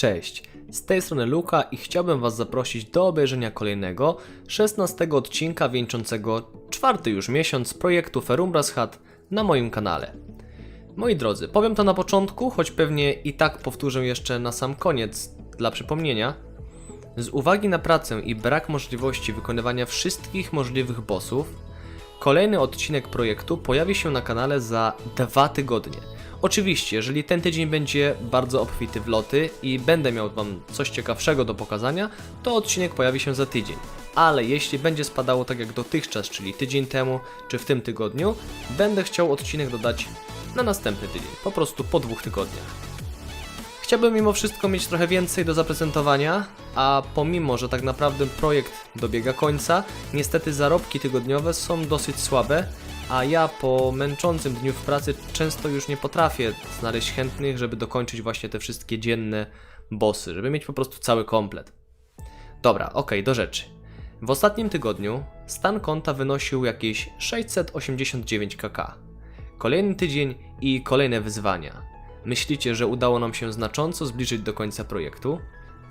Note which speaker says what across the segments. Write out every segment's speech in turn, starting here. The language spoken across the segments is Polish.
Speaker 1: Cześć, z tej strony Luka i chciałbym Was zaprosić do obejrzenia kolejnego, 16 odcinka wieńczącego czwarty już miesiąc projektu Ferumbras Hat na moim kanale. Moi drodzy, powiem to na początku, choć pewnie i tak powtórzę jeszcze na sam koniec dla przypomnienia. Z uwagi na pracę i brak możliwości wykonywania wszystkich możliwych bossów, kolejny odcinek projektu pojawi się na kanale za dwa tygodnie. Oczywiście, jeżeli ten tydzień będzie bardzo obfity w loty i będę miał Wam coś ciekawszego do pokazania, to odcinek pojawi się za tydzień. Ale jeśli będzie spadało tak jak dotychczas, czyli tydzień temu czy w tym tygodniu, będę chciał odcinek dodać na następny tydzień, po prostu po dwóch tygodniach. Chciałbym mimo wszystko mieć trochę więcej do zaprezentowania, a pomimo, że tak naprawdę projekt dobiega końca, niestety zarobki tygodniowe są dosyć słabe, a ja po męczącym dniu w pracy często już nie potrafię znaleźć chętnych, żeby dokończyć właśnie te wszystkie dzienne bossy, żeby mieć po prostu cały komplet. Dobra, okej, do rzeczy. W ostatnim tygodniu stan konta wynosił jakieś 689 kk. Kolejny tydzień i kolejne wyzwania. Myślicie, że udało nam się znacząco zbliżyć do końca projektu?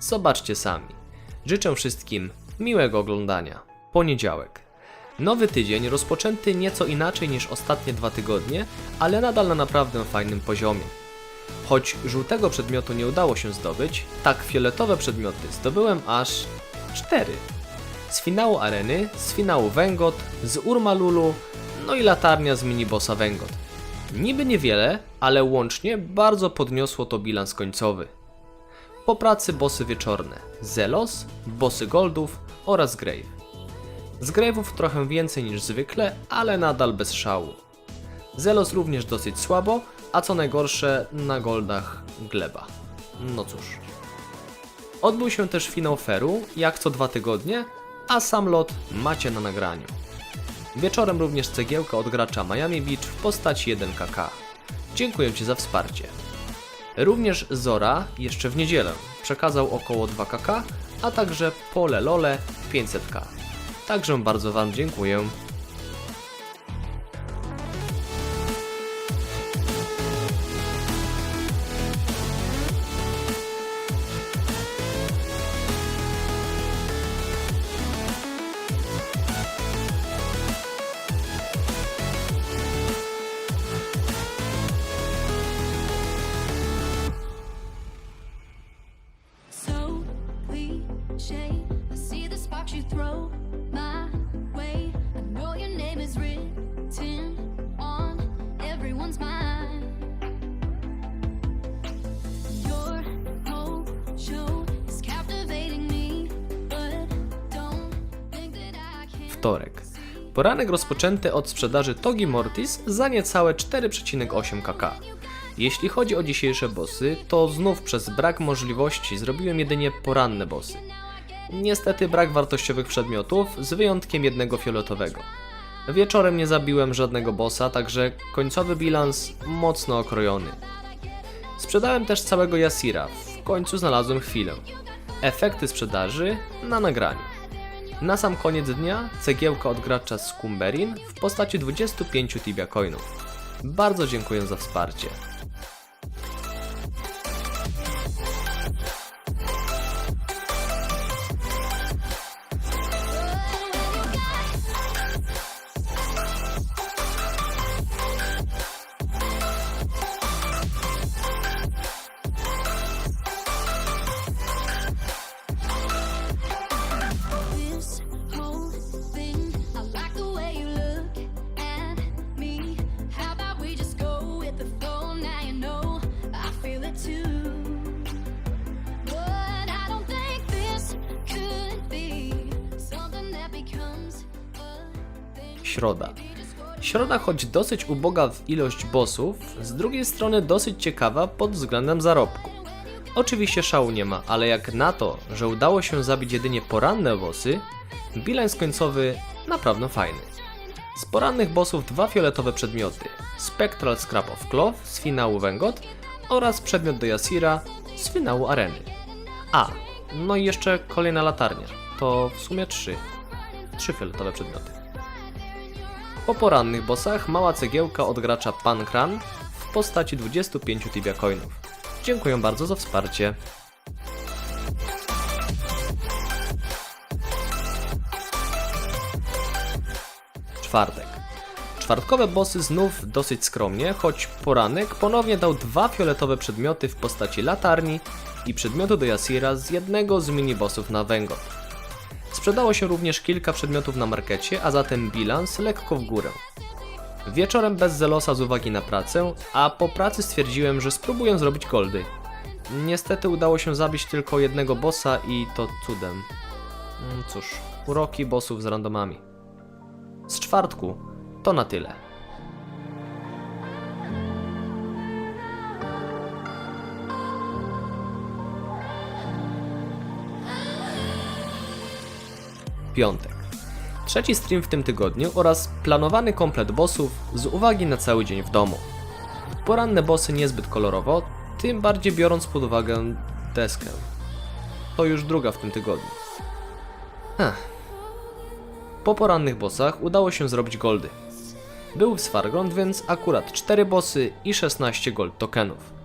Speaker 1: Zobaczcie sami. Życzę wszystkim miłego oglądania. Poniedziałek. Nowy tydzień rozpoczęty nieco inaczej niż ostatnie dwa tygodnie, ale nadal na naprawdę fajnym poziomie. Choć żółtego przedmiotu nie udało się zdobyć, tak fioletowe przedmioty zdobyłem aż 4. Z finału areny, z finału Węgot, z Urmalulu, no i latarnia z minibossa Węgot. Niby niewiele, ale łącznie bardzo podniosło to bilans końcowy. Po pracy bossy wieczorne Zelos, bossy Goldów oraz Grave. Z Grave'ów trochę więcej niż zwykle, ale nadal bez szału. Zelos również dosyć słabo, a co najgorsze na Goldach gleba. No cóż. Odbył się też finał Feru, jak co dwa tygodnie, a sam lot macie na nagraniu. Wieczorem również cegiełka od gracza Miami Beach w postaci 1kk. Dziękuję Ci za wsparcie. Również Zora jeszcze w niedzielę przekazał około 2kk, a także Pole Lole 500k. Także bardzo Wam dziękuję. Wtorek. Poranek rozpoczęty od sprzedaży Togi Mortis za niecałe 4,8 kk. Jeśli chodzi o dzisiejsze bossy, to znów przez brak możliwości zrobiłem jedynie poranne bossy. Niestety brak wartościowych przedmiotów, z wyjątkiem jednego fioletowego. Wieczorem nie zabiłem żadnego bossa, także końcowy bilans mocno okrojony. Sprzedałem też całego Yasira, w końcu znalazłem chwilę. Efekty sprzedaży na nagraniu. Na sam koniec dnia cegiełka od gracza Skumberin w postaci 25 Tibia Coinów. Bardzo dziękuję za wsparcie. Środa. Środa, choć dosyć uboga w ilość bossów, z drugiej strony dosyć ciekawa pod względem zarobku. Oczywiście szału nie ma, ale jak na to, że udało się zabić jedynie poranne bossy, bilans końcowy naprawdę fajny. Z porannych bossów dwa fioletowe przedmioty: Spectral Scrap of Cloth z finału Węgot oraz przedmiot do Yasira z finału Areny. A, no i jeszcze kolejna latarnia. To w sumie trzy. Trzy fioletowe przedmioty. Po porannych bossach mała cegiełka od gracza Pankran w postaci 25 tibia coinów. Dziękuję bardzo za wsparcie. Czwartek. Czwartkowe bossy znów dosyć skromnie, choć poranek ponownie dał dwa fioletowe przedmioty w postaci latarni i przedmiotu do Yasira z jednego z minibossów na Węgot. Sprzedało się również kilka przedmiotów na markecie, a zatem bilans lekko w górę. Wieczorem bez Zelosa z uwagi na pracę, a po pracy stwierdziłem, że spróbuję zrobić goldy. Niestety udało się zabić tylko jednego bossa i to cudem. Mm, Cóż, uroki bossów z randomami. Z czwartku to na tyle. Piątek. Trzeci stream w tym tygodniu oraz planowany komplet bossów z uwagi na cały dzień w domu. Poranne bossy niezbyt kolorowo, tym bardziej biorąc pod uwagę deskę. To już druga w tym tygodniu. Po porannych bossach udało się zrobić goldy. Był Svargrond, więc akurat 4 bossy i 16 gold tokenów.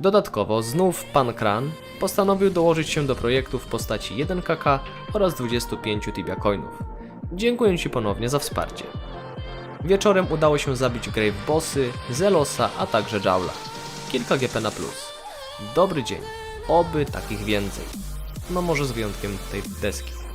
Speaker 1: Dodatkowo znów pan Kran postanowił dołożyć się do projektu w postaci 1kk oraz 25 Tibia coinów. Dziękuję Ci ponownie za wsparcie. Wieczorem udało się zabić Grave Bossy, Zelosa, a także Jaula. Kilka GP na plus. Dobry dzień. Oby takich więcej. No może z wyjątkiem tej deski.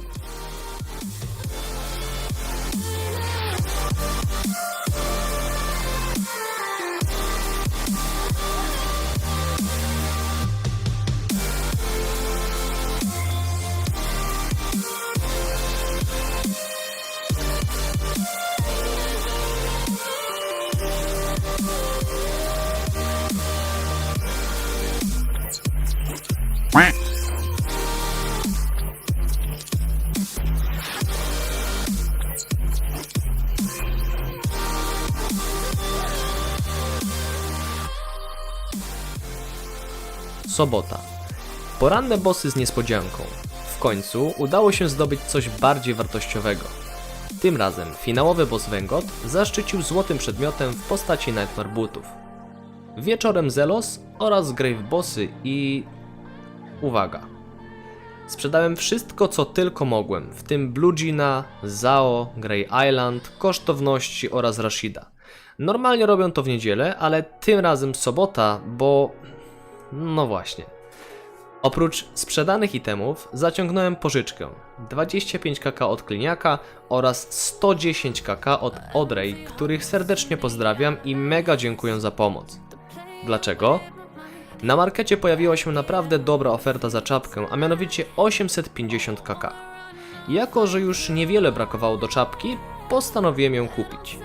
Speaker 1: Sobota. Poranne bossy z niespodzianką. W końcu udało się zdobyć coś bardziej wartościowego. Tym razem finałowy boss Węgot zaszczycił złotym przedmiotem w postaci Nightmare Bootów. Wieczorem Zelos oraz Grave Bossy i... Uwaga. Sprzedałem wszystko co tylko mogłem, w tym Blue Gina, Zao, Grey Island, kosztowności oraz Rashida. Normalnie robią to w niedzielę, ale tym razem sobota, bo no właśnie. Oprócz sprzedanych itemów zaciągnąłem pożyczkę 25 kk od Kliniaka oraz 110 kk od Odrej, których serdecznie pozdrawiam i mega dziękuję za pomoc. Dlaczego? Na markecie pojawiła się naprawdę dobra oferta za czapkę, a mianowicie 850 kk. Jako, że już niewiele brakowało do czapki, postanowiłem ją kupić.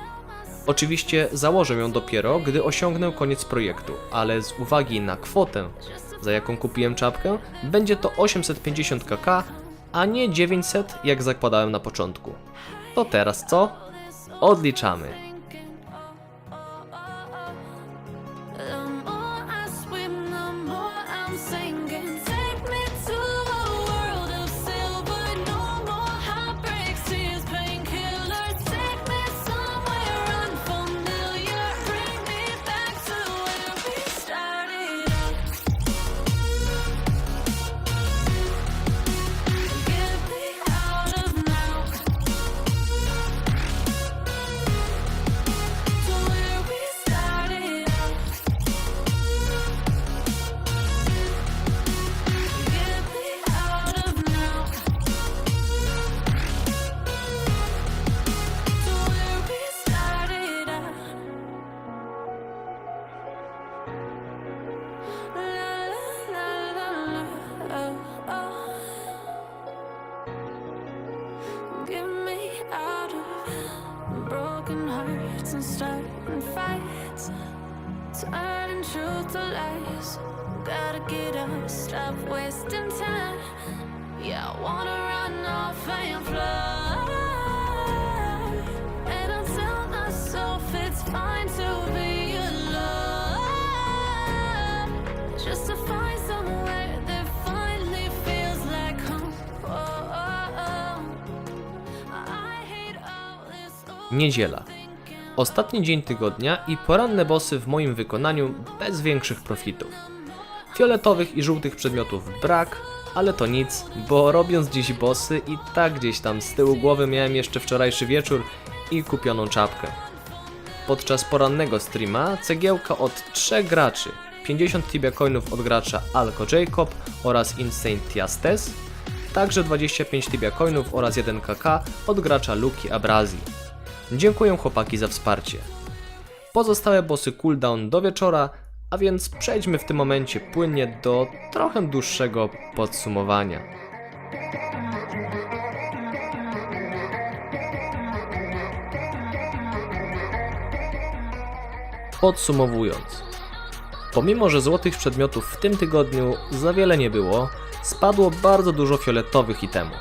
Speaker 1: Oczywiście założę ją dopiero, gdy osiągnę koniec projektu, ale z uwagi na kwotę, za jaką kupiłem czapkę, będzie to 850 kk, a nie 900 jak zakładałem na początku. To teraz co? Odliczamy.
Speaker 2: Starting fights. Turning truth to lies. Gotta get up, stop wasting time. Yeah, I wanna run off and fly. And I'll tell myself it's fine to be alone. Just to find somewhere that finally feels like home. Oh, oh, oh. I hate all this
Speaker 1: Niedziela. Ostatni dzień tygodnia i poranne bossy w moim wykonaniu bez większych profitów. Fioletowych i żółtych przedmiotów brak, ale to nic, bo robiąc dziś bossy i tak gdzieś tam z tyłu głowy miałem jeszcze wczorajszy wieczór i kupioną czapkę. Podczas porannego streama cegiełka od trzech graczy, 50 Tibia coinów od gracza Alco Jacob oraz Insane Tiastes, także 25 Tibia coinów oraz 1 KK od gracza Luki Abrazi. Dziękuję chłopaki za wsparcie. Pozostałe bossy cooldown do wieczora, a więc przejdźmy w tym momencie płynnie do trochę dłuższego podsumowania. Podsumowując, pomimo że złotych przedmiotów w tym tygodniu za wiele nie było, spadło bardzo dużo fioletowych itemów.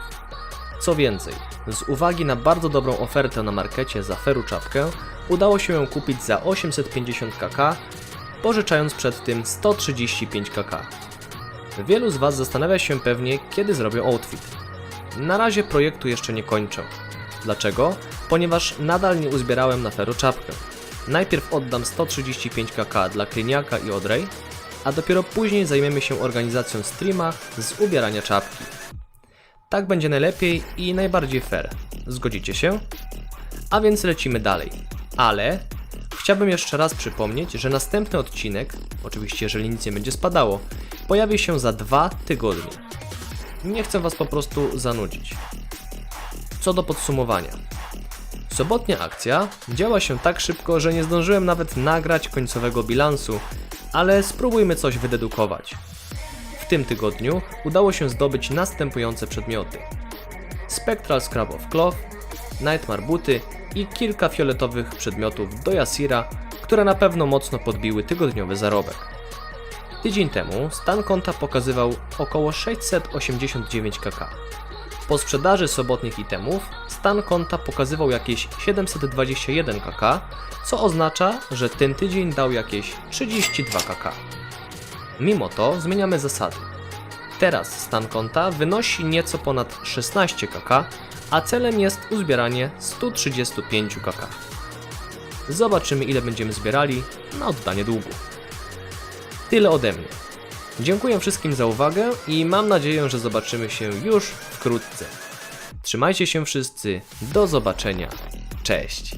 Speaker 1: Co więcej, z uwagi na bardzo dobrą ofertę na markecie za feru czapkę, udało się ją kupić za 850 kk, pożyczając przed tym 135 kk. Wielu z Was zastanawia się pewnie, kiedy zrobię outfit. Na razie projektu jeszcze nie kończę. Dlaczego? Ponieważ nadal nie uzbierałem na feru czapkę. Najpierw oddam 135 kk dla Kliniaka i Odrej, a dopiero później zajmiemy się organizacją streama z ubierania czapki. Tak będzie najlepiej i najbardziej fair. Zgodzicie się? A więc lecimy dalej. Ale chciałbym jeszcze raz przypomnieć, że następny odcinek, oczywiście jeżeli nic nie będzie spadało, pojawi się za dwa tygodnie. Nie chcę Was po prostu zanudzić. Co do podsumowania. Sobotnia akcja działa się tak szybko, że nie zdążyłem nawet nagrać końcowego bilansu, ale spróbujmy coś wydedukować. W tym tygodniu udało się zdobyć następujące przedmioty: Spectral Scrub of Cloth, Nightmare Buty i kilka fioletowych przedmiotów do Yasira, które na pewno mocno podbiły tygodniowy zarobek. Tydzień temu stan konta pokazywał około 689 kk. Po sprzedaży sobotnich itemów stan konta pokazywał jakieś 721 kk, co oznacza, że ten tydzień dał jakieś 32 kk. Mimo to zmieniamy zasady. Teraz stan konta wynosi nieco ponad 16 kk, a celem jest uzbieranie 135 kk. Zobaczymy ile będziemy zbierali na oddanie długu. Tyle ode mnie. Dziękuję wszystkim za uwagę i mam nadzieję, że zobaczymy się już wkrótce. Trzymajcie się wszyscy, do zobaczenia. Cześć!